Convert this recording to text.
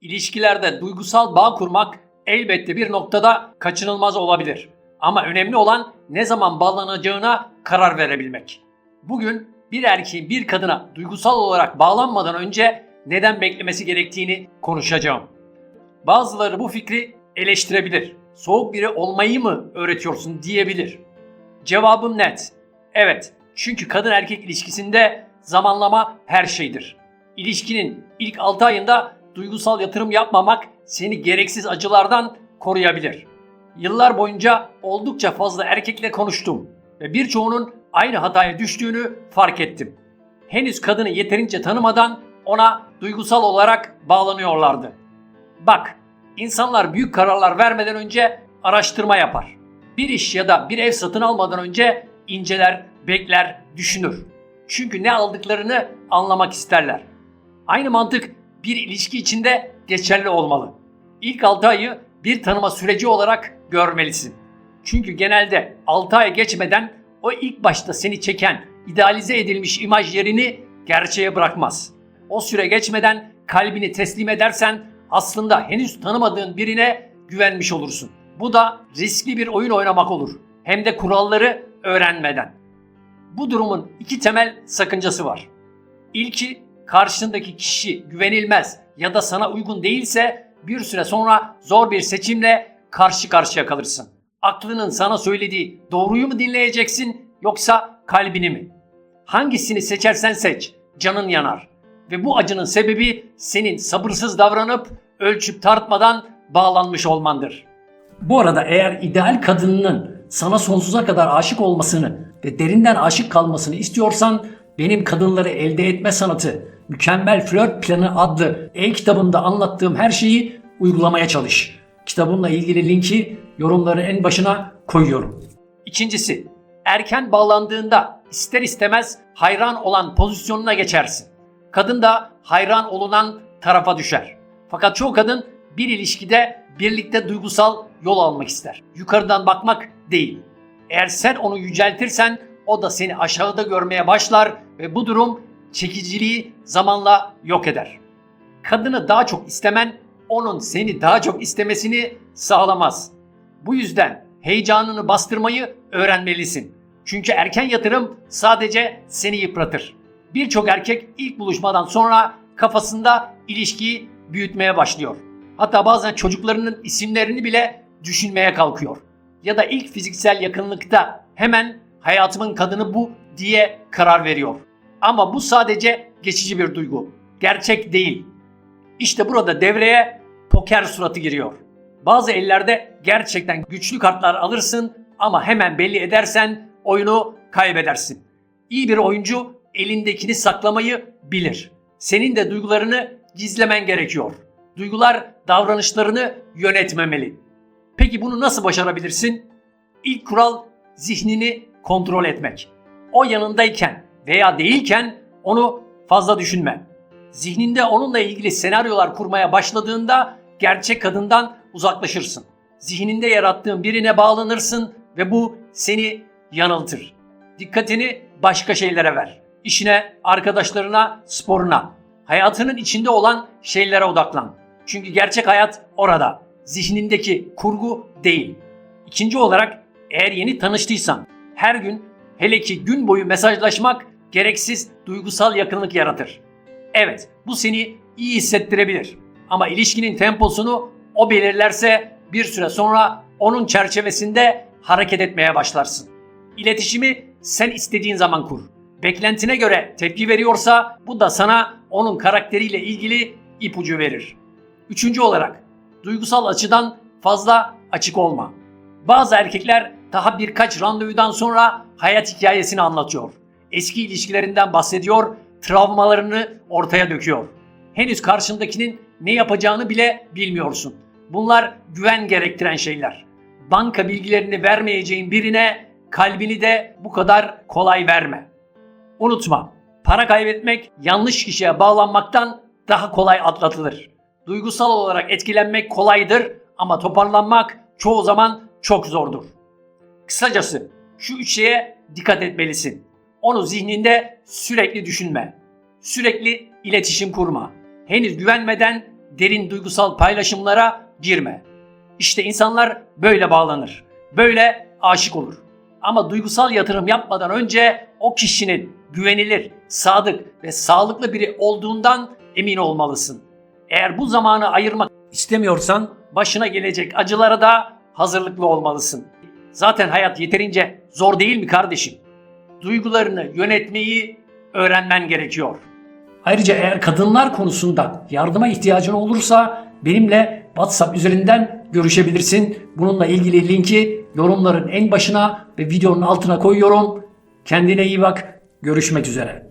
İlişkilerde duygusal bağ kurmak elbette bir noktada kaçınılmaz olabilir. Ama önemli olan ne zaman bağlanacağına karar verebilmek. Bugün bir erkeğin bir kadına duygusal olarak bağlanmadan önce neden beklemesi gerektiğini konuşacağım. Bazıları bu fikri eleştirebilir. Soğuk biri olmayı mı öğretiyorsun diyebilir. Cevabım net. Evet. Çünkü kadın erkek ilişkisinde zamanlama her şeydir. İlişkinin ilk 6 ayında duygusal yatırım yapmamak seni gereksiz acılardan koruyabilir. Yıllar boyunca oldukça fazla erkekle konuştum ve birçoğunun aynı hataya düştüğünü fark ettim. Henüz kadını yeterince tanımadan ona duygusal olarak bağlanıyorlardı. Bak, insanlar büyük kararlar vermeden önce araştırma yapar. Bir iş ya da bir ev satın almadan önce inceler, bekler, düşünür. Çünkü ne aldıklarını anlamak isterler. Aynı mantık bir ilişki içinde geçerli olmalı. İlk 6 ayı bir tanıma süreci olarak görmelisin. Çünkü genelde 6 ay geçmeden o ilk başta seni çeken, idealize edilmiş imaj yerini gerçeğe bırakmaz. O süre geçmeden kalbini teslim edersen aslında henüz tanımadığın birine güvenmiş olursun. Bu da riskli bir oyun oynamak olur. Hem de kuralları öğrenmeden. Bu durumun iki temel sakıncası var. İlki karşındaki kişi güvenilmez ya da sana uygun değilse bir süre sonra zor bir seçimle karşı karşıya kalırsın. Aklının sana söylediği doğruyu mu dinleyeceksin yoksa kalbini mi? Hangisini seçersen seç, canın yanar. Ve bu acının sebebi senin sabırsız davranıp ölçüp tartmadan bağlanmış olmandır. Bu arada eğer ideal kadınının sana sonsuza kadar aşık olmasını ve derinden aşık kalmasını istiyorsan benim kadınları elde etme sanatı Mükemmel Flört Planı adlı e-kitabımda anlattığım her şeyi uygulamaya çalış. Kitabımla ilgili linki yorumların en başına koyuyorum. İkincisi, erken bağlandığında ister istemez hayran olan pozisyonuna geçersin. Kadın da hayran olunan tarafa düşer. Fakat çoğu kadın bir ilişkide birlikte duygusal yol almak ister. Yukarıdan bakmak değil. Eğer sen onu yüceltirsen o da seni aşağıda görmeye başlar ve bu durum çekiciliği zamanla yok eder. Kadını daha çok istemen onun seni daha çok istemesini sağlamaz. Bu yüzden heyecanını bastırmayı öğrenmelisin. Çünkü erken yatırım sadece seni yıpratır. Birçok erkek ilk buluşmadan sonra kafasında ilişkiyi büyütmeye başlıyor. Hatta bazen çocuklarının isimlerini bile düşünmeye kalkıyor. Ya da ilk fiziksel yakınlıkta hemen hayatımın kadını bu diye karar veriyor. Ama bu sadece geçici bir duygu. Gerçek değil. İşte burada devreye poker suratı giriyor. Bazı ellerde gerçekten güçlü kartlar alırsın ama hemen belli edersen oyunu kaybedersin. İyi bir oyuncu elindekini saklamayı bilir. Senin de duygularını gizlemen gerekiyor. Duygular davranışlarını yönetmemeli. Peki bunu nasıl başarabilirsin? İlk kural zihnini kontrol etmek. O yanındayken veya değilken onu fazla düşünme. Zihninde onunla ilgili senaryolar kurmaya başladığında gerçek kadından uzaklaşırsın. Zihninde yarattığın birine bağlanırsın ve bu seni yanıltır. Dikkatini başka şeylere ver. İşine, arkadaşlarına, sporuna, hayatının içinde olan şeylere odaklan. Çünkü gerçek hayat orada. Zihnindeki kurgu değil. İkinci olarak eğer yeni tanıştıysan her gün hele ki gün boyu mesajlaşmak gereksiz duygusal yakınlık yaratır. Evet, bu seni iyi hissettirebilir. Ama ilişkinin temposunu o belirlerse bir süre sonra onun çerçevesinde hareket etmeye başlarsın. İletişimi sen istediğin zaman kur. Beklentine göre tepki veriyorsa bu da sana onun karakteriyle ilgili ipucu verir. Üçüncü olarak duygusal açıdan fazla açık olma. Bazı erkekler daha birkaç randevudan sonra hayat hikayesini anlatıyor. Eski ilişkilerinden bahsediyor, travmalarını ortaya döküyor. Henüz karşındakinin ne yapacağını bile bilmiyorsun. Bunlar güven gerektiren şeyler. Banka bilgilerini vermeyeceğin birine kalbini de bu kadar kolay verme. Unutma, para kaybetmek yanlış kişiye bağlanmaktan daha kolay atlatılır. Duygusal olarak etkilenmek kolaydır ama toparlanmak çoğu zaman çok zordur. Kısacası şu üç şeye dikkat etmelisin. Onu zihninde sürekli düşünme. Sürekli iletişim kurma. Henüz güvenmeden derin duygusal paylaşımlara girme. İşte insanlar böyle bağlanır. Böyle aşık olur. Ama duygusal yatırım yapmadan önce o kişinin güvenilir, sadık ve sağlıklı biri olduğundan emin olmalısın. Eğer bu zamanı ayırmak istemiyorsan başına gelecek acılara da hazırlıklı olmalısın. Zaten hayat yeterince zor değil mi kardeşim? Duygularını yönetmeyi öğrenmen gerekiyor. Ayrıca eğer kadınlar konusunda yardıma ihtiyacın olursa benimle WhatsApp üzerinden görüşebilirsin. Bununla ilgili linki yorumların en başına ve videonun altına koyuyorum. Kendine iyi bak. Görüşmek üzere.